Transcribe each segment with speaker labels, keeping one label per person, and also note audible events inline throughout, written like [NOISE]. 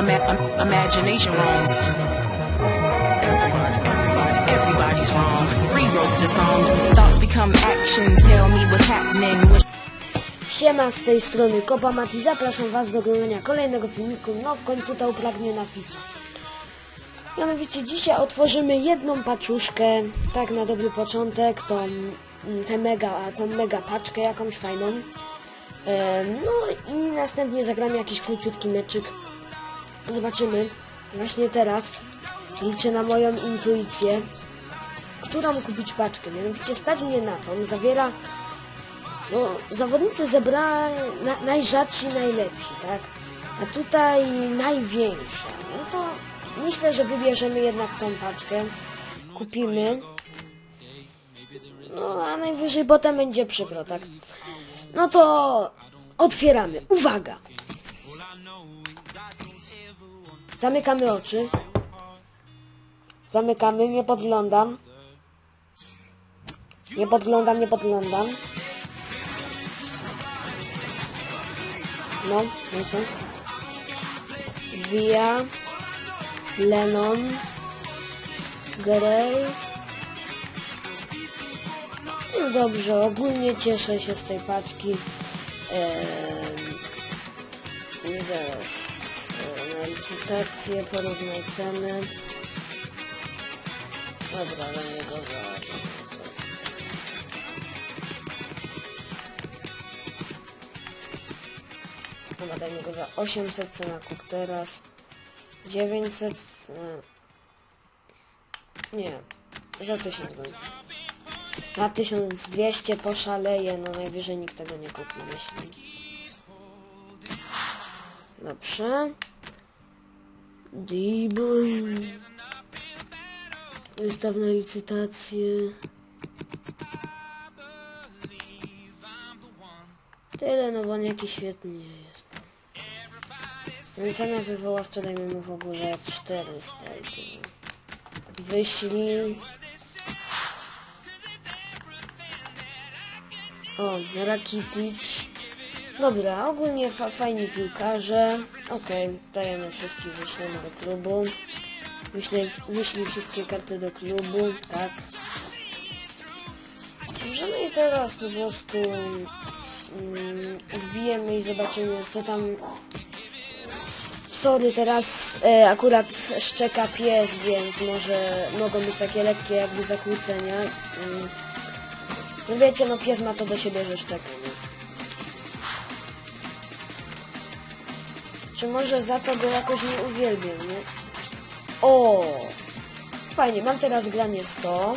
Speaker 1: ima- im- imagination roams. Everybody, everybody, everybody's wrong. Rewrote the song. Thoughts become action. Tell me what's happening. What
Speaker 2: Siema, z tej strony Kopamat i zapraszam Was do oglądania kolejnego filmiku, no w końcu ta upragniona FIFA. Mianowicie dzisiaj otworzymy jedną paczuszkę, tak na dobry początek, tą, mm, tę mega, tą mega paczkę jakąś fajną. No i następnie zagramy jakiś króciutki meczyk. Zobaczymy. Właśnie teraz liczę na moją intuicję, którą kupić paczkę. Mianowicie stać mnie na tą, zawiera no, zawodnicy zebrali na, najrzadsi, najlepsi, tak? A tutaj największa. No to myślę, że wybierzemy jednak tą paczkę. Kupimy. No, a najwyżej potem będzie przykro, tak? No to otwieramy. Uwaga! Zamykamy oczy. Zamykamy, nie podglądam. Nie podglądam, nie podglądam. No, no co? Via, Lennon, Grey. No dobrze, ogólnie cieszę się z tej paczki. Ehm, zaraz licytację porównaj ceny. Dobra, nie go za... Chyba dajmy go za 800 cena kup teraz. 900. e, Nie. Za 1000 go. Na 1200 poszaleje, no najwyżej nikt tego nie kupi, myślę. Dobrze. D-boy. Wystaw na licytację. Tyle, no bo on jakiś świetny nie jest. Więc cena wywoławcza dajmy mu w ogóle 400 i tyle. Wyślij. O, Rakitic. Dobra, ogólnie fa fajni piłkarze. Okej, dajemy wszystkich, wyślemy do klubu. Wyślij, wyślij wszystkie karty do klubu, tak. Możemy i teraz po prostu mm, wbijemy i zobaczymy co tam Sorry, teraz e, akurat szczeka pies, więc może mogą być takie lekkie jakby zakłócenia. Mm. No wiecie, no pies ma to do siebie, że szczeka, nie? Czy może za to go jakoś nie uwielbiam, nie? O! Fajnie, mam teraz granie 100.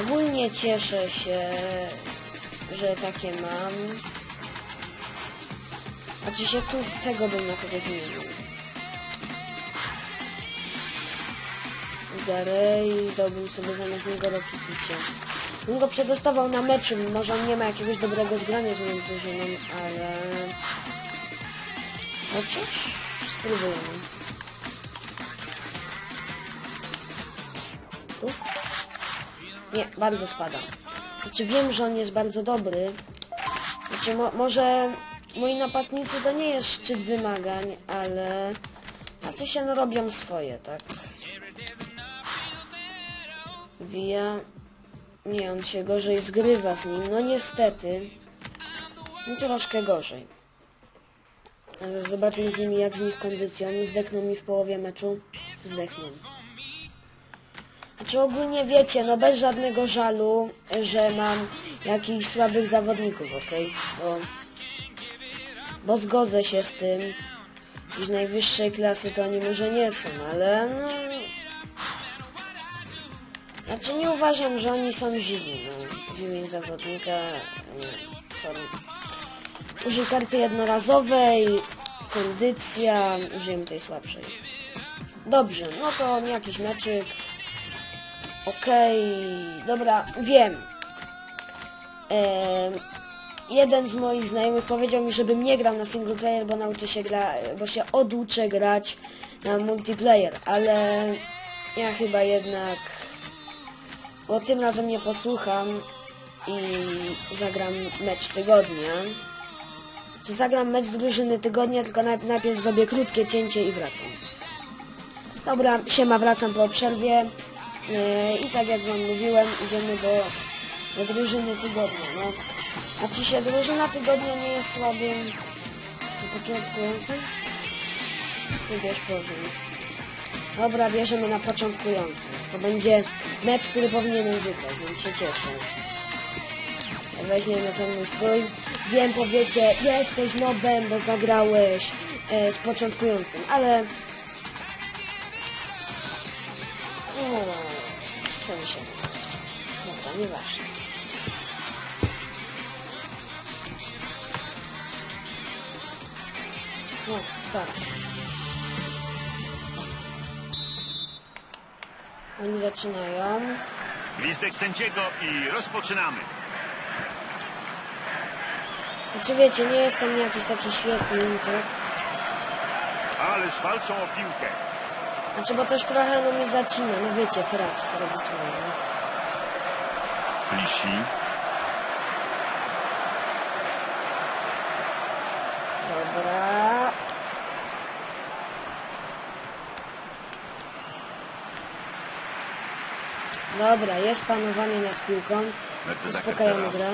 Speaker 2: Ogólnie cieszę się, że takie mam. A czy się tu tego bym na kogoś zmienił? Garej, dałbym sobie zamiast niego Rokiticie. Bym go przedostawał na meczu, może on nie ma jakiegoś dobrego zgrania z moją drużyną, ale... Chociaż spróbujemy. Tu? Nie, bardzo spada. Znaczy wiem, że on jest bardzo dobry. Znaczy mo może moi napastnicy to nie jest szczyt wymagań, ale... Znaczy się robią swoje, tak? Via... Nie, on się gorzej zgrywa z nim. No niestety. No troszkę gorzej. Ale zobaczmy z nimi jak z nich kondycja. Oni zdechną mi w połowie meczu. Zdechną. Znaczy ogólnie wiecie, no bez żadnego żalu, że mam jakichś słabych zawodników, okej? Bo, bo zgodzę się z tym, iż najwyższej klasy to oni może nie są, ale no... Znaczy nie uważam, że oni są źli, no. Wymień zawodnika, nie, sorry. Użyj karty jednorazowej, kondycja, użyjemy tej słabszej. Dobrze, no to jakiś meczyk. Okej, dobra, wiem. Em, jeden z moich znajomych powiedział mi, żebym nie grał na single player, bo nauczę się gra, bo się oduczę grać na multiplayer, ale ja chyba jednak, bo tym razem nie posłucham i zagram mecz tygodnia. Że zagram mecz drużyny tygodnia, tylko naj- najpierw zrobię krótkie cięcie i wracam. Dobra, siema, wracam po przerwie. Yy, I tak jak wam mówiłem, idziemy do, do drużyny tygodnia, no. A czy się drużyna tygodnia nie jest słabym początkującym? Wybierz poziom. Dobra, bierzemy na początkujący. To będzie mecz, który powinienem wygrać, więc się cieszę. Weźmiemy ten mój strój. Wiem, powiecie, jesteś nobem, bo zagrałeś e, z początkującym, ale... O, chce się. Dobra, nieważne. No, stara. Oni zaczynają.
Speaker 3: Listek sędziego i rozpoczynamy.
Speaker 2: Znaczy wiecie, nie jestem jakiś taki świetny, tak?
Speaker 3: Ależ walczą o piłkę.
Speaker 2: Znaczy, bo też trochę no mnie zacina, no wiecie, Fraps robi swoje. no.
Speaker 3: Lisi.
Speaker 2: Dobra. Dobra, jest panowanie nad piłką. Uspokajamy grę.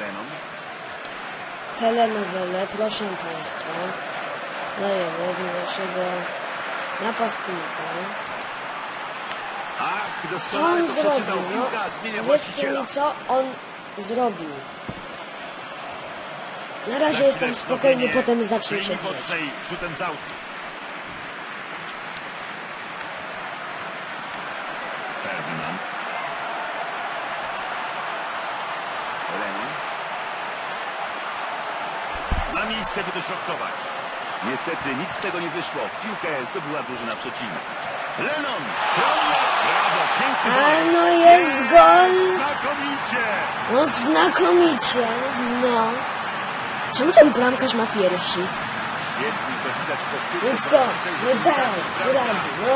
Speaker 3: Lennon.
Speaker 2: Telenowele, proszę Państwa. Dajemy do naszego napastnika. Co on zrobił? No, powiedzcie mi, co on zrobił. Na razie jestem spokojny, potem zacznie się drzeć.
Speaker 3: bocznej rzutem z autu. Ferdynand. Lennon. Na miejsce, by dośrodkować. Niestety nic z tego nie wyszło. Piłkę zdobyła drużyna przeciwna. Lennon! Brawo! Piękny
Speaker 2: A no jest gol!
Speaker 3: Znakomicie!
Speaker 2: No znakomicie, no. Czemu ten bramkarz ma
Speaker 3: to widać po
Speaker 2: No
Speaker 3: piłce.
Speaker 2: i co? No.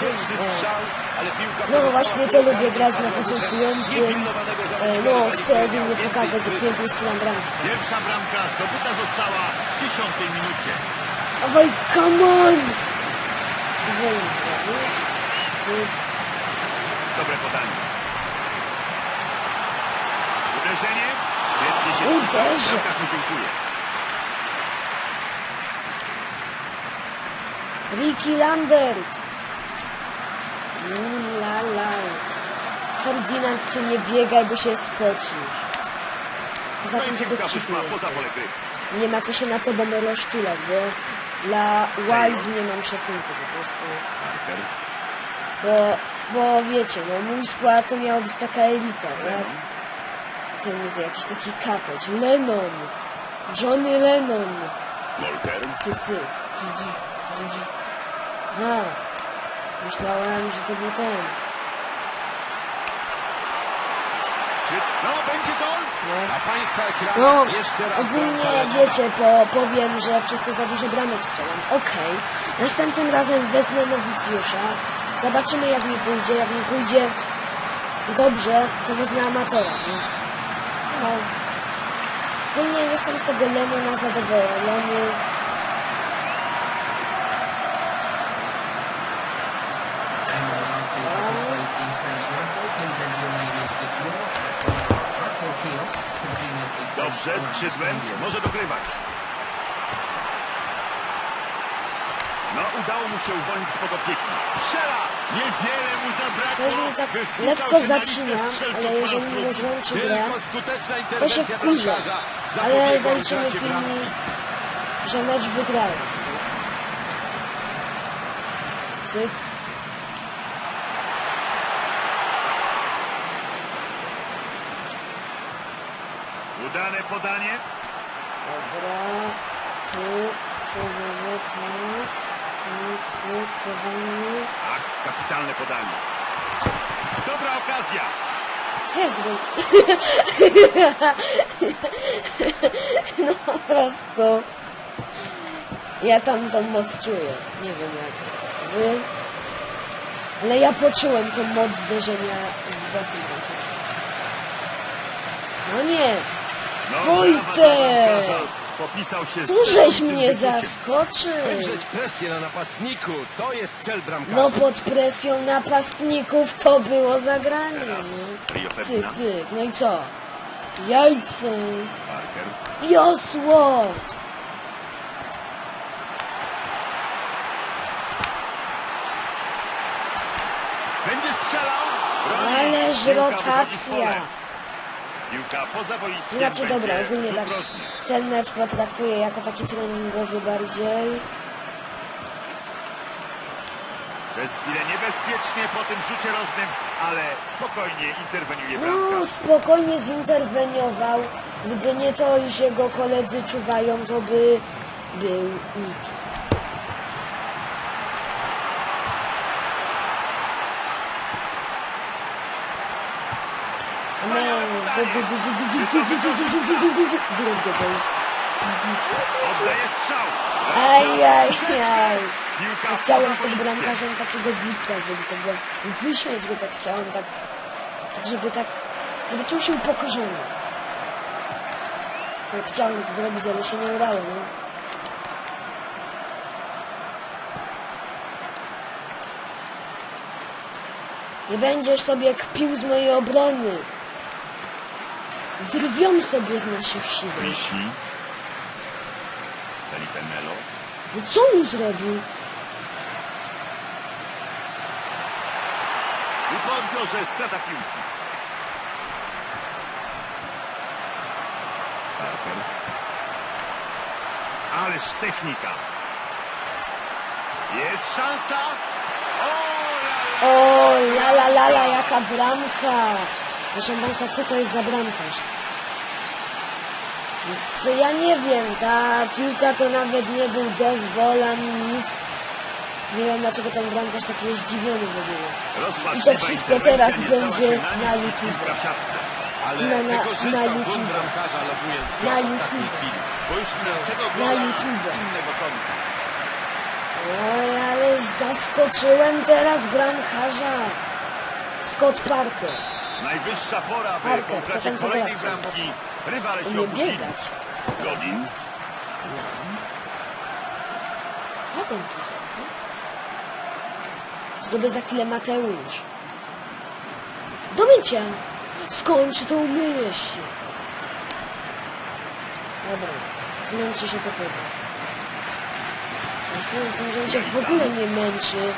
Speaker 3: Pierwszy ale piłka
Speaker 2: No
Speaker 3: pozostała
Speaker 2: właśnie to lubię grać na początkującym. E, No, chcę ogólnie pokazać, jak pięknie strzelam bramkę.
Speaker 3: Pierwsza bramka zdobyta została w dziesiątej minucie.
Speaker 2: Dawaj, come on!
Speaker 3: Dobre podanie. Uderzenie. Świetnie się dziękuję.
Speaker 2: Ricky Lambert. Mm, la la. Ferdynand, ty nie biegaj, bo się
Speaker 3: i
Speaker 2: tym ty do
Speaker 3: piłka
Speaker 2: kitu Nie ma co się na tobą rozczulać, bo dla Wise nie mam szacunku po prostu. Bo, bo wiecie, no mój skład to miała być taka elita, tak? Ten mówię, jakiś taki kapeć. Lennon. Johnny Lennon. Cyk, cyk. No. Myślałem, że to był ten.
Speaker 3: Czy... No, będzie gol.
Speaker 2: No.
Speaker 3: A państwa ekran.
Speaker 2: No,
Speaker 3: Jeszcze raz
Speaker 2: ogólnie wiecie, po, powiem, że przez to za dużo bramek strzelam. Okej. Następnym razem wezmę nowicjusza. Zobaczymy jak mi pójdzie. Jak mi pójdzie dobrze, to wezmę amatora. Nie? No. Ogólnie jestem z tego Lenona zadowolony.
Speaker 3: Dobrze, skrzydłem. Może dogrywać. No, udało mu się uwolnić spod opieki. Strzela! Niewiele mu zabrakło.
Speaker 2: Tak lekko
Speaker 3: się na listę
Speaker 2: zacina,
Speaker 3: strzelców
Speaker 2: ale jeżeli
Speaker 3: drugi.
Speaker 2: rozłączy grę, to się
Speaker 3: bramkarza
Speaker 2: Ale zaliczymy filmik, że mecz wygrałem. Cyk.
Speaker 3: Udane podanie.
Speaker 2: Dobra. Tu przechodzimy, tak. Tu, podanie.
Speaker 3: Ach, kapitalne podanie. Dobra okazja.
Speaker 2: Zrobię? [LAUGHS] No po prostu. Ja tam tą moc czuję. Nie wiem jak wy. Ale ja poczułem tą moc zderzenia z własnym bramkarzem. No nie, Wojtek!
Speaker 3: Popisał się
Speaker 2: tu żeś mnie zaskoczył.
Speaker 4: Wywrzeć presję na napastniku, to jest cel bramkarza.
Speaker 2: No pod presją napastników to było zagranie.
Speaker 3: Teraz
Speaker 2: No.
Speaker 3: Rio
Speaker 2: Cyk, cyk, no i co? Jajce,
Speaker 3: Parker.
Speaker 2: wiosło.
Speaker 3: Będzie strzelał. Broni.
Speaker 2: Ależ
Speaker 3: Piłka wychodzi w
Speaker 2: rotacja.
Speaker 3: pole. Piłka poza boiskiem.
Speaker 2: Znaczy dobra, ogólnie tak ten mecz potraktuję jako taki treningowy bardziej.
Speaker 3: Przez chwilę niebezpiecznie po tym rzucie rożnym, ale spokojnie interweniuje
Speaker 2: No,
Speaker 3: bramka.
Speaker 2: spokojnie zinterweniował. Gdyby nie to, iż jego koledzy czuwają, to by był nikim.
Speaker 3: Oddaje strzał.
Speaker 2: Aj, aj, aj.
Speaker 3: Piłka
Speaker 2: Ja chciałem tym bramkarzem takiego bitka zrobić, tak go wyśmieć go tak chciałem, tak, tak żeby tak, żeby czuł się upokorzony. Tak chciałem to zrobić, ale się nie udało, no. Nie będziesz sobie kpił z mojej obrony. Drwią sobie z naszych sił.
Speaker 3: Risi. Felipe Melo.
Speaker 2: No co mu zrobił?
Speaker 3: I po odbiorze strata piłki. Parker. Ależ technika. Jest szansa. O,
Speaker 2: O, la la la la, jaka bramka! Proszę Państwa, co to jest za bramkarz? Co ja nie wiem, ta piłka to nawet nie był deszbol ani nic. Nie wiem dlaczego ten bramkarz taki jest zdziwiony w ogóle. I to wszystko teraz będzie na YouTube.
Speaker 4: Ale
Speaker 2: na- na- na YouTube. Na YouTube.
Speaker 3: na
Speaker 2: YouTube. Oj, ale zaskoczyłem teraz bramkarza. Scott Parker.
Speaker 3: Najwyższa pora, by
Speaker 2: Parker, co
Speaker 3: kolejnej bramki rywale się obudzili.
Speaker 2: biegać.
Speaker 3: Godin.
Speaker 2: Jak on tu zrobił? Zrobię za chwilę Mateusz. Do mycia! Skończ to umyjesz się. Dobra, zmęczy się to chyba. Coś powiem w tym, że on się w ogóle nie męczy.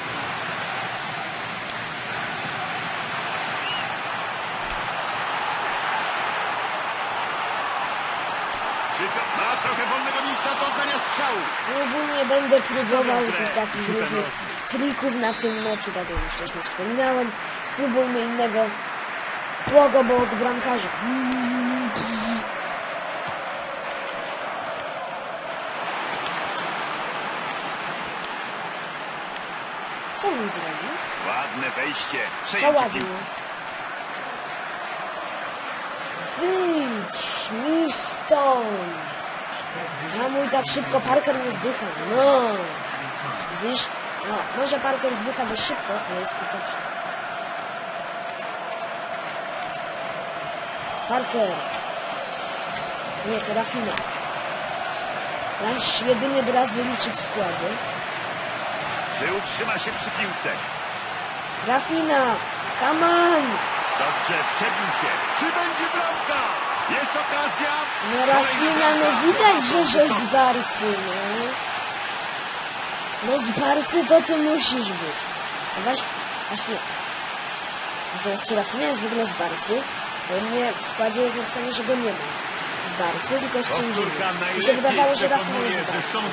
Speaker 3: Ma trochę wolnego miejsca do oddania strzału?
Speaker 2: Ogólnie będę próbował tych takich różnych trików na tym meczu, tak jak już wcześniej wspominałem. Spróbujmy innego tłog obok bramkarza. Co on zrobił?
Speaker 3: Ładne wejście.
Speaker 2: Co ładnie. Wyjdź mi stąd! A mój tak szybko Parker nie zdycha. No! Widzisz? No, może Parker zdycha dość szybko, ale jest skuteczny. Parker! Nie, to Rafina. Nasz jedyny Brazylijczyk w składzie.
Speaker 3: Czy utrzyma się przy piłce?
Speaker 2: Rafina! Come on!
Speaker 3: Dobrze, przebił się. Czy będzie bramka? Jest okazja.
Speaker 2: No Rafina, no widać, że żeś z Barcy, no. No z Barcy to ty musisz być. No właśnie, właśnie. Zobacz, czy Rafina jest w ogóle z Barcy? Bo u mnie w składzie jest napisane, że go nie ma. W Barcy, tylko z czymś innym. Mi się wydawało, że Rafina
Speaker 3: przekonuje,
Speaker 2: jest z Barcy.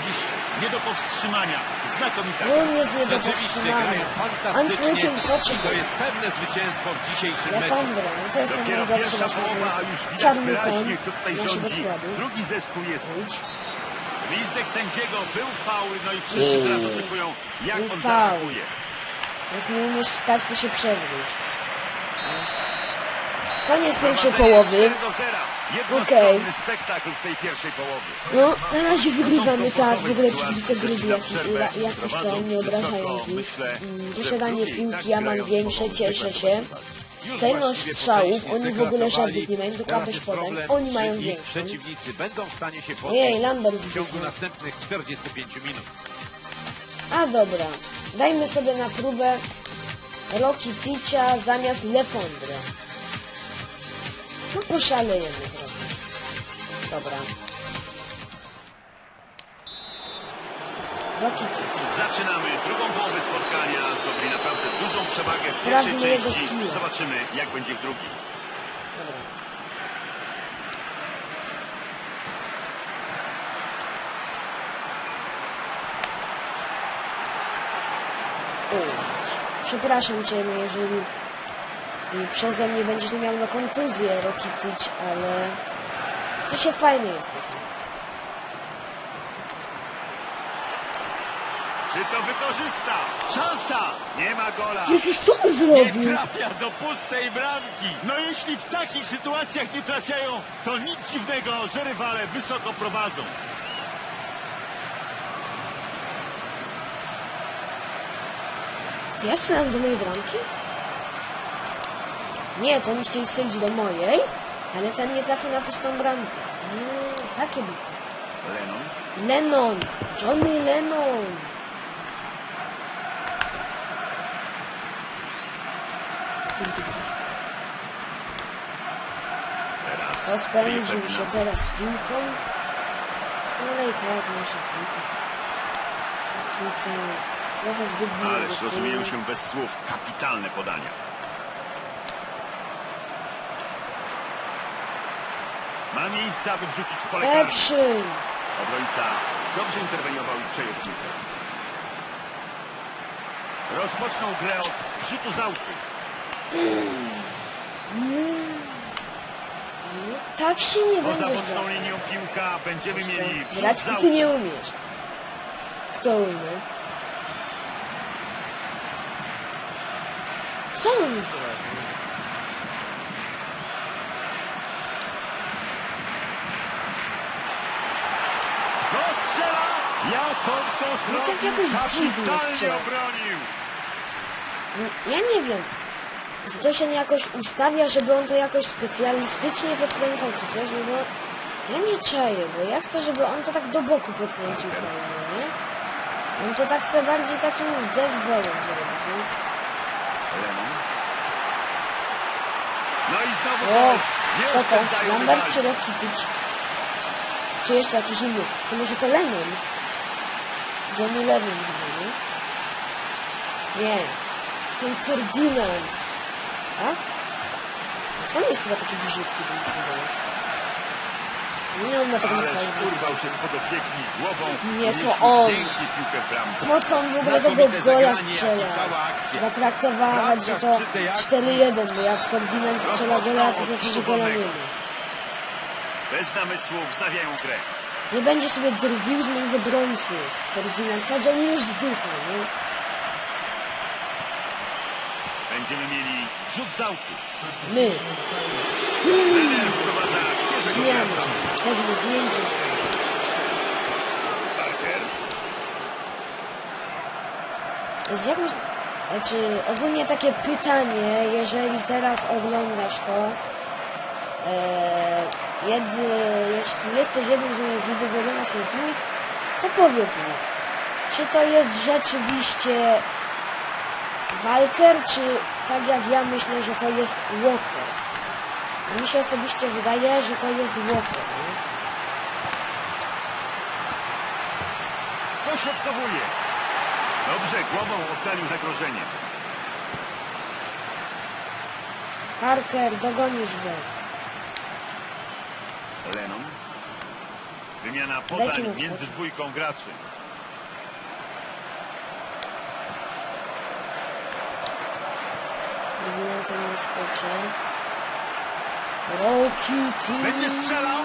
Speaker 3: Nie do powstrzymania. Znakomita.
Speaker 2: No on jest nie do powstrzymania.
Speaker 4: i
Speaker 2: touchable.
Speaker 4: to jest pewne zwycięstwo w dzisiejszym meczu.
Speaker 2: Lefandro, no to jest ten
Speaker 3: już widać
Speaker 2: czarny koń
Speaker 3: rządzi.
Speaker 2: składu.
Speaker 3: Drugi zespół jest
Speaker 2: Idź.
Speaker 3: Gwizdek sędziego, był faul, no i wszyscy teraz oczekują, jak
Speaker 2: Był
Speaker 3: on zaatakuje.
Speaker 2: Jak nie umiesz wstać, to się przewróć. Koniec pierwszej połowy.
Speaker 3: 4 do 0. Jednostronny
Speaker 2: Okej. No, na razie wygrywamy tak, w ogóle kibice grubi, jak, jacyś są, nie obrażając ich. Mm, Posiadanie piłki,
Speaker 3: tak
Speaker 2: ja mam
Speaker 3: grają
Speaker 2: większe, cieszę się. Celność strzałów, oni w ogóle żadnych nie mają, tylko też podań. Oni mają większą. Ojej, Lambert
Speaker 4: w ciągu
Speaker 2: zbytnio.
Speaker 4: następnych 45 minut.
Speaker 2: A dobra, dajmy sobie na próbę Rocky Ticia zamiast Lefondre. No poszalejemy trochę. Dobra. Rocky.
Speaker 3: Zaczynamy drugą połowę spotkania. Zdobyli naprawdę dużą przewagę
Speaker 2: Sprawdźmy
Speaker 3: pierwszej części. Zobaczymy, jak będzie w drugiej.
Speaker 2: Dobra. U, Przepraszam Cię, no jeżeli przeze mnie będziesz miał na kontuzję Rokityć, ale Ty się fajny jesteś.
Speaker 3: Czy to wykorzysta? Szansa! Nie ma gola.
Speaker 2: Jezus, co on
Speaker 4: Nie
Speaker 2: zrobił?
Speaker 4: trafia do pustej bramki.
Speaker 3: No jeśli w takich sytuacjach nie trafiają, to nic dziwnego, że rywale wysoko prowadzą.
Speaker 2: Czy ja strzelam do mojej bramki? Nie, to oni chcieli strzelić do mojej, ale ten nie trafił na pustą bramkę. Mm, takie byty.
Speaker 3: Lennon.
Speaker 2: Lennon! Johnny Lennon!
Speaker 3: Teraz
Speaker 2: Rozpędził się teraz z piłką. Ale i tak może piłka. Tutaj trochę zbyt
Speaker 3: Ależ
Speaker 2: blisko.
Speaker 3: rozumieją się bez słów. Kapitalne podania. Ma miejsce, aby wrzucić w pole karne.
Speaker 2: Action!
Speaker 3: Obrońca dobrze interweniował i przejął piłkę. Rozpoczną grę od rzutu z autu.
Speaker 2: No, tak się nie
Speaker 3: Poza
Speaker 2: będziesz
Speaker 3: boczną
Speaker 2: grał.
Speaker 3: linią piłka będziemy mieli rzut
Speaker 2: Grać
Speaker 3: z
Speaker 2: to
Speaker 3: autu.
Speaker 2: ty nie umiesz. Kto umie? Co on zrobił?
Speaker 3: No strzela! Jak on to
Speaker 2: No tak jakoś dziwnie strzela.
Speaker 3: obronił.
Speaker 2: Ja nie wiem. Czy to się jakoś ustawia, żeby on to jakoś specjalistycznie podkręcał czy coś, no bo ja nie czaję, bo ja chcę, żeby on to tak do boku podkręcił fajnie, nie? On to tak chce bardziej takim deathballem zrobić, nie?
Speaker 3: No i znowu
Speaker 2: O.
Speaker 3: Nie
Speaker 2: to?
Speaker 3: oszczędzają
Speaker 2: Lambert czy Rakitic? Czy jeszcze jakiś inny? To może to Lennon? Lennon chyba, nie? Ten Ferdinand. Tak? Sam jest chyba taki brzydki ten Ferdinand. Nie, on ma taką fajną.
Speaker 3: urwał się spod opieki głową.
Speaker 2: Nie, to on. Po co on w ogóle tego gola strzela? Trzeba traktować, że to
Speaker 4: Bramkarz przy tej akcji-
Speaker 2: 4-1, bo jak Ferdinand strzela gola, to znaczy, że gola nie ma.
Speaker 3: Bez namysłu wznawiają grę.
Speaker 2: Nie będzie sobie drwił z moich obrońców. Ferdynand, patrz, on już zdycha, nie?
Speaker 3: Będziemy mieli rzut z autu.
Speaker 2: My,
Speaker 3: Trener wprowadza.
Speaker 2: Pewnie zmieńcie się.
Speaker 3: Parker.
Speaker 2: Z jakąś... Znaczy, ogólnie takie pytanie, jeżeli teraz oglądasz to, e, jedy, jeśli jesteś jednym z moich widzów oglądasz ten filmik, to powiedz mi, czy to jest rzeczywiście Walker, czy tak jak ja myślę, że to jest Walker? Mi się osobiście wydaje, że to jest Walker, nie?
Speaker 3: Dośrodkowuje. Dobrze, głową oddalił zagrożenie.
Speaker 2: Parker, dogonisz go.
Speaker 3: Lennon. Wymiana podań między dwójką graczy.
Speaker 2: To nie szkoczy. Rocky
Speaker 3: Będzie strzelał.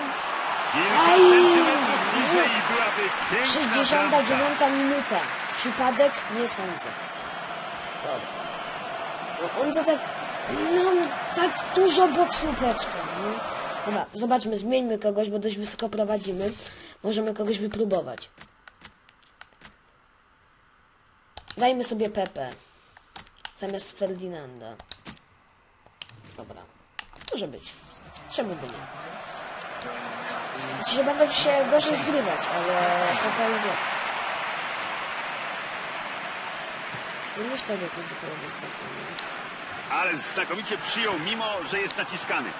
Speaker 2: Aj!
Speaker 3: centymetrów niżej i byłaby piękna
Speaker 2: 69
Speaker 3: bramka.
Speaker 2: minuta. Przypadek? Nie sądzę. Dobra. No, On to tak... No, tak dużo boksu upeczka. No. Dobra, zobaczmy, zmieńmy kogoś, bo dość wysoko prowadzimy. Możemy kogoś wypróbować. Dajmy sobie Pepe. Zamiast Ferdynanda. Dobra. Może być. Czemu by nie? Znaczy, że będą się gorzej zgrywać, ale Pepe jest lepszy. Nie muszę tak jakoś dopiero.
Speaker 3: Ale znakomicie przyjął, mimo że jest naciskany.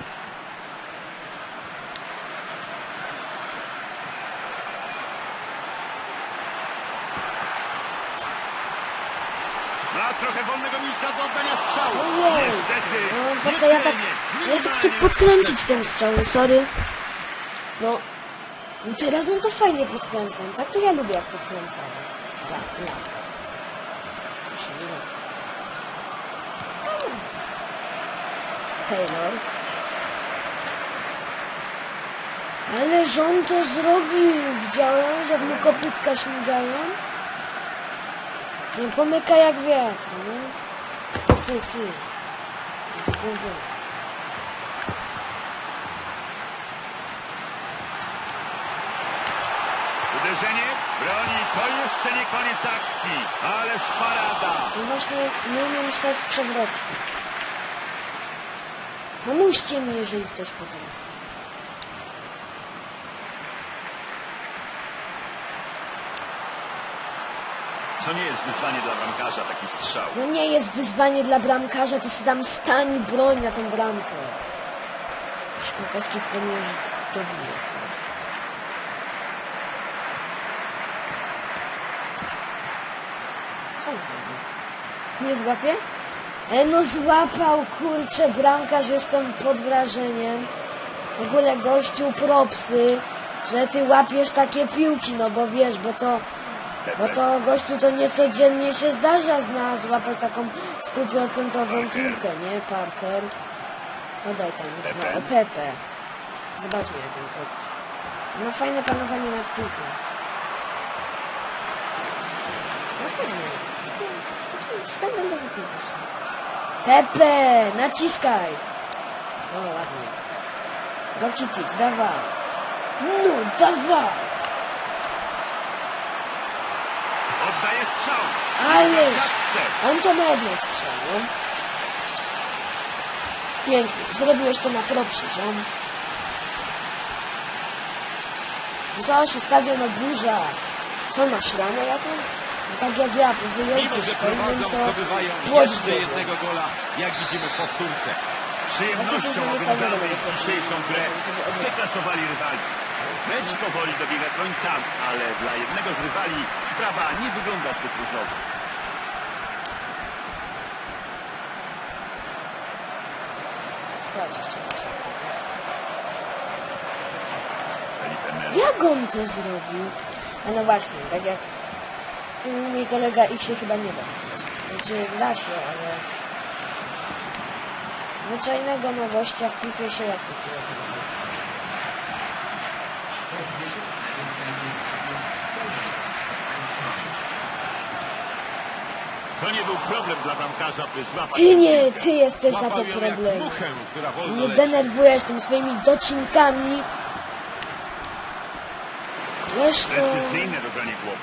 Speaker 3: Trochę wolnego miejsca do oddania strzału.
Speaker 2: Ojej!
Speaker 3: Niestety.
Speaker 2: No, po co ja tak... Ja tak chcę podkręcić ten strzał, no sorry. No... No teraz no to fajnie podkręcam. Tak to ja lubię jak podkręcam. Ja, ja. Proszę, nie rozumiem. Taylor. Ale rząd to zrobił. Widziałem, jak mu kopytka śmigają. Nie pomyka jak wiatr, nie? Co, co? Co to było?
Speaker 3: Uderzenie broni, to jeszcze nie koniec akcji. Ależ parada.
Speaker 2: No właśnie, nie umiem z przewrotki. Pomóżcie mi, jeżeli ktoś potrafi.
Speaker 3: To nie jest wyzwanie dla bramkarza, taki strzał.
Speaker 2: No nie jest wyzwanie dla bramkarza, to sobie tam stań i broń na tą bramkę. Szpakowski już dobije. Co on zrobił? Nie złapie? E no złapał, kurczę, bramkarz, jestem pod wrażeniem. W ogóle gościu propsy, że ty łapiesz takie piłki, no bo wiesz, bo to bo to gościu to niecodziennie się zdarza z nas złapać taką stuprocentową piłkę, nie? Parker. No daj tam,
Speaker 3: Pepe.
Speaker 2: Pepe. O, Pepe. Zobaczmy jak on to... Ma fajne panowanie nad piłką. No fajnie. Taki, standardowy piłkarz. Pepe, naciskaj! O, ładnie. Rakitic, dawaj. No, dawaj!
Speaker 3: Oddaje Klatce.
Speaker 2: On to ma jednak strzał, no. Pięknie. Zrobiłeś to na propsie, ziom. Co się stadion oburza? Co, masz ranę jakąś? No tak jak ja, po wyjeździe szkolnym, co w
Speaker 4: jeszcze jednego gola, jak widzimy w powtórce.
Speaker 3: Przyjemnością oglądamy
Speaker 2: fajnego,
Speaker 3: dzisiejszą grę. Zdeklasowali rywali. Mecz powoli dobiega końca, ale dla jednego z rywali sprawa nie wygląda zbyt różowo.
Speaker 2: Chodź, jeszcze raz. Jak on to zrobił? A no właśnie, tak jak mój kolega ich się chyba nie da. Znaczy da się, ale zwyczajnego no gościa w FIFA się łatwo robi.
Speaker 3: To nie był problem dla bramkarza, by złapać
Speaker 2: Ty nie, ty jesteś za to problem.
Speaker 4: muchę,
Speaker 2: Nie denerwujesz tym swoimi docinkami.
Speaker 3: Precyzyjne głowy.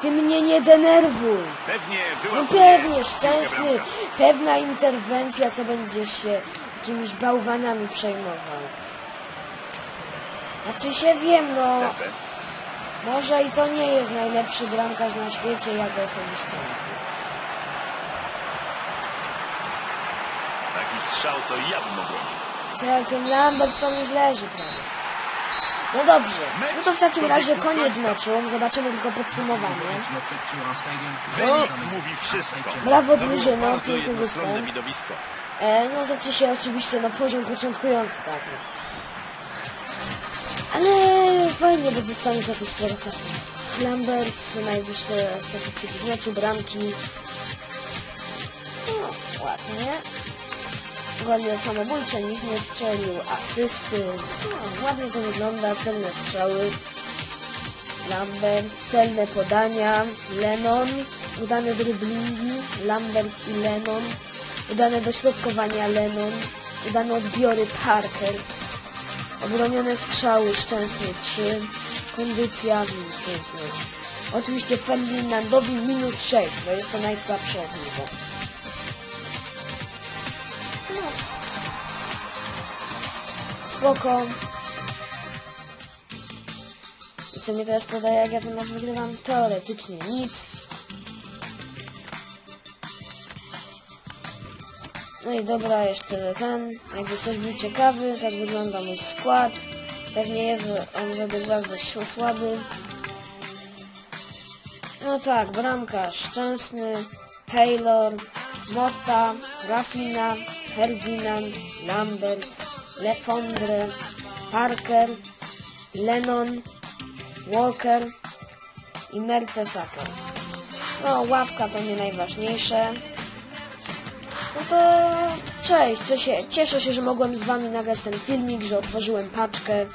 Speaker 2: ty mnie nie denerwuj.
Speaker 3: Pewnie
Speaker 2: No pewnie, szczęsny, pewna interwencja, co będziesz się jakimiś bałwanami przejmował. Znaczy się wiem, no, może i to nie jest najlepszy bramkarz na świecie, ja go osobiście.
Speaker 3: Taki strzał to ja bym obronił.
Speaker 2: Lambert to mi leży prawie. No dobrze, no to w takim razie koniec meczu, zobaczymy tylko podsumowanie.
Speaker 3: Wynik mówi wszystko.
Speaker 2: Brawo drużyno, piękny występ. E, no znaczy się oczywiście na poziom początkujący, tak. No. Ale fajnie, bo dostanie za to sporo kasy. Lambert, najwyższe statystyki w meczu, bramki. No, ładnie. Gole samobójcze, nikt nie strzelił, asysty. No, ładnie to wygląda, celne strzały. Lambert, celne podania, Lennon, udane driblingi, Lambert i Lennon, udane dośrodkowania Lennon, udane odbiory Parker, obronione strzały Szczęsny 3, kondycja minus 5. Oczywiście Ferdinandowi minus 6, bo jest to najsłabsze od spoko. I co mnie teraz to daje, jak ja ten mecz wygrywam? Teoretycznie nic. No i dobra, jeszcze ten, jakby ktoś był ciekawy, tak wygląda mój skład. Pewnie jest on według was dość słaby. No tak, bramkarz Szczęsny, Taylor, Motta, Rafina, Ferdinand, Lambert, Lefondre, Parker, Lennon, Walker i Mertesacker. No, ławka to nie najważniejsze. No to cześć, cieszę, cieszę się, że mogłem z wami nagrać ten filmik, że otworzyłem paczkę,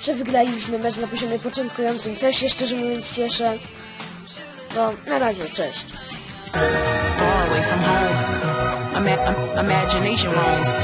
Speaker 2: że wygraliśmy mecz na poziomie początkującym. Też się szczerze mówiąc cieszę. No, na razie, cześć.
Speaker 1: Far away from home. Ima- im- imagination roams.